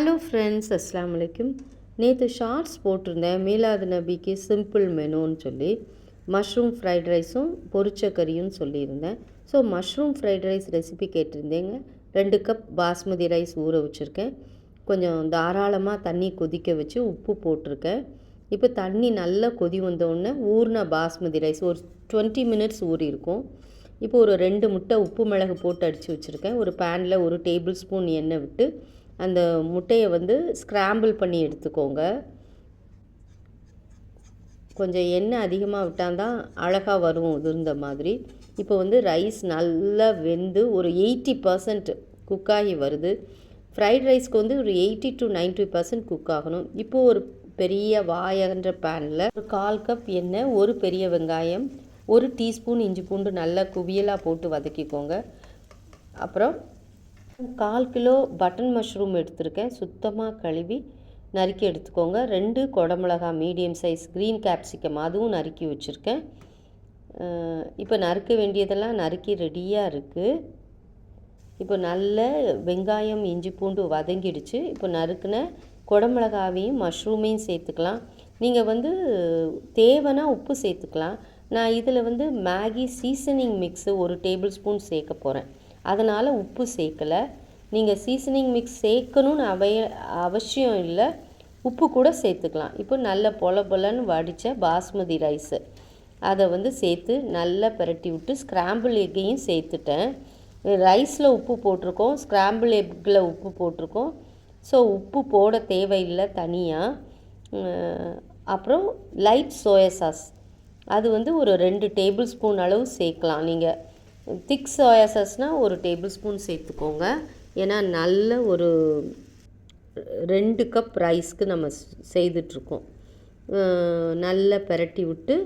Hello friends அஸ்லாம் வலைக்கும் நேற்று ஷார்ட்ஸ் போட்டிருந்தேன். மீலாது நபிக்கு சிம்பிள் மெனுன்னு சொல்லி மஷ்ரூம் ஃப்ரைட் ரைஸும் பொரிச்ச கறியும் சொல்லியிருந்தேன். So mushroom fried rice recipe கேட்டிருந்தேங்க. ரெண்டு கப் பாஸ்மதி ரைஸ் ஊற வச்சுருக்கேன். கொஞ்சம் தாராளமாக தண்ணி கொதிக்க வச்சு உப்பு போட்டிருக்கேன். இப்போ தண்ணி நல்லா கொதி வந்தோடனே ஊறின பாஸ்மதி ரைஸ் ஒரு டுவெண்ட்டி மினிட்ஸ் ஊறியிருக்கும் இப்போ ஒரு ரெண்டு முட்டை உப்பு மிளகு போட்டு அடித்து வச்சுருக்கேன். ஒரு பேனில் ஒரு டேபிள் ஸ்பூன் எண்ணெய் விட்டு அந்த முட்டையை வந்து ஸ்க்ராம்பிள் பண்ணி எடுத்துக்கோங்க. கொஞ்சம் எண்ணெய் அதிகமாக விட்டால் தான் அழகாக வரும் இருந்த மாதிரி. இப்போ வந்து ரைஸ் நல்லா வெந்து ஒரு எயிட்டி பர்சன்ட் குக்காகி வருது. ஃப்ரைட் ரைஸ்க்கு வந்து ஒரு eighty to ninety percent cook ஆகணும். இப்போது ஒரு பெரிய வாயன்ற பேனில் ஒரு கால் கப் எண்ணெய் ஒரு பெரிய வெங்காயம் ஒரு டீஸ்பூன் இஞ்சி பூண்டு நல்லா குவியலாக போட்டு வதக்கிக்கோங்க. அப்புறம் கால் கிலோ பட்டன் மஷ்ரூம் எடுத்திருக்கேன். சுத்தமாக கழுவி நறுக்கி எடுத்துக்கோங்க. ரெண்டு குடமிளகா மீடியம் சைஸ் க்ரீன் கேப்சிகம் அதுவும் நறுக்கி வச்சுருக்கேன். இப்போ நறுக்க வேண்டியதெல்லாம் நறுக்கி ரெடியாக இருக்குது இப்போ நல்ல வெங்காயம் இஞ்சி பூண்டு வதங்கிடுச்சு. இப்போ நறுக்கின குடமிளகாவையும் மஷ்ரூமையும் சேர்த்துக்கலாம். நீங்கள் வந்து தேவைன்னா உப்பு சேர்த்துக்கலாம். நான் இதில் வந்து மேகி சீசனிங் மிக்ஸு ஒரு டேபிள் ஸ்பூன் சேர்க்க போகிறேன் அதனால் உப்பு சேர்க்கலை. நீங்கள் சீசனிங் மிக்ஸ் சேர்க்கணும்னு அவைய அவசியம் இல்லை. உப்பு கூட சேர்த்துக்கலாம். இப்போ நல்ல பொல பொலன்னு வடித்த பாஸ்மதி ரைஸு. அதை வந்து சேர்த்து நல்லா பிரட்டி விட்டு ஸ்க்ராம்பிள் எக்கையும் சேர்த்துட்டேன். ரைஸில் உப்பு போட்டிருக்கோம். ஸ்க்ராம்பிள் எக்கில் உப்பு போட்டிருக்கோம். ஸோ உப்பு போட தேவையில்லை தனியாக அப்புறம் லைட் சோயா சாஸ் அது வந்து ஒரு ரெண்டு டேபிள் ஸ்பூன் அளவு சேர்க்கலாம். நீங்கள் திக் சோயா சாஸ்னால் ஒரு டேபிள் ஸ்பூன் சேர்த்துக்கோங்க. ஏன்னா நல்ல ஒரு ரெண்டு கப் ரைஸ்க்கு நம்ம செய்துட்ருக்கோம். நல்லா பெரட்டி விட்டு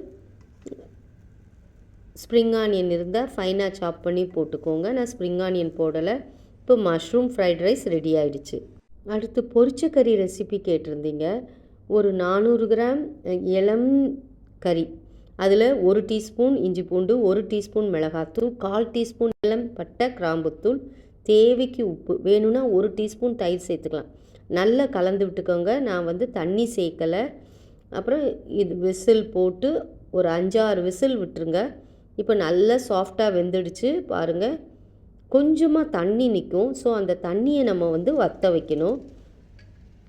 ஸ்ப்ரிங் ஆனியன் இருந்தால் ஃபைனாக சாப் பண்ணி போட்டுக்கோங்க. நான் ஸ்ப்ரிங் ஆனியன் போடலை. இப்போ மஷ்ரூம் ஃப்ரைட் ரைஸ் ரெடி ஆகிடுச்சு அடுத்து பொரிச்ச கறி ரெசிபி கேட்டிருந்தீங்க. ஒரு நானூறு கிராம் இளம் கறி. அதில் ஒரு டீஸ்பூன் இஞ்சி பூண்டு ஒரு டீஸ்பூன் மிளகாத்தூள் கால் டீஸ்பூன் இளம் பட்டை கிராம்புத்தூள் தேவைக்கு உப்பு. வேணும்னா ஒரு டீஸ்பூன் தயிர் சேர்த்துக்கலாம். நல்லா கலந்து விட்டுக்கோங்க. நான் வந்து தண்ணி சேர்க்கலை. அப்புறம் இது விசில் போட்டு ஒரு அஞ்சாறு விசில் விட்டுருங்க. இப்போ நல்லா சாஃப்டாக வெந்துடுச்சு. பாருங்கள் கொஞ்சமாக தண்ணி நிற்கும். ஸோ அந்த தண்ணியை நம்ம வந்து வற்ற வைக்கணும்.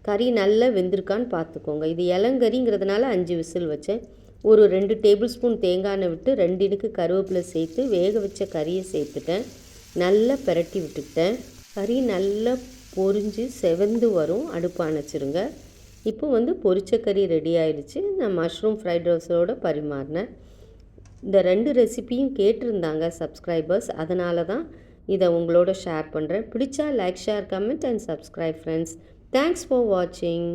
கறி நல்லா வெந்திருக்கான்னு பார்த்துக்கோங்க. இது இளங்கறிங்கிறதுனால அஞ்சு விசில் வச்சேன். ஒரு ரெண்டு டேபிள் ஸ்பூன் தேங்காய் எண்ணெய் விட்டு ரெண்டு இனுக்கு கருவேப்பிலை சேர்த்து வேக வச்ச கறியை சேர்த்துட்டேன். நல்லா பிரட்டி விட்டுக்கிட்டேன். கறி நல்லா பொரிஞ்சு செவந்து வரும். அடுப்பு அணைச்சிருங்க. இப்போ வந்து பொரிச்ச கறி ரெடி ஆயிடுச்சு. நான் மஷ்ரூம் ஃப்ரைட் ரைஸோடு பரிமாறினேன். இந்த ரெண்டு ரெசிப்பியும் கேட்டிருந்தாங்க சப்ஸ்கிரைபர்ஸ் அதனால தான் இதை உங்களோட ஷேர் பண்ணுறேன் பிடிச்சா like share comment and subscribe friends thanks for வாட்சிங்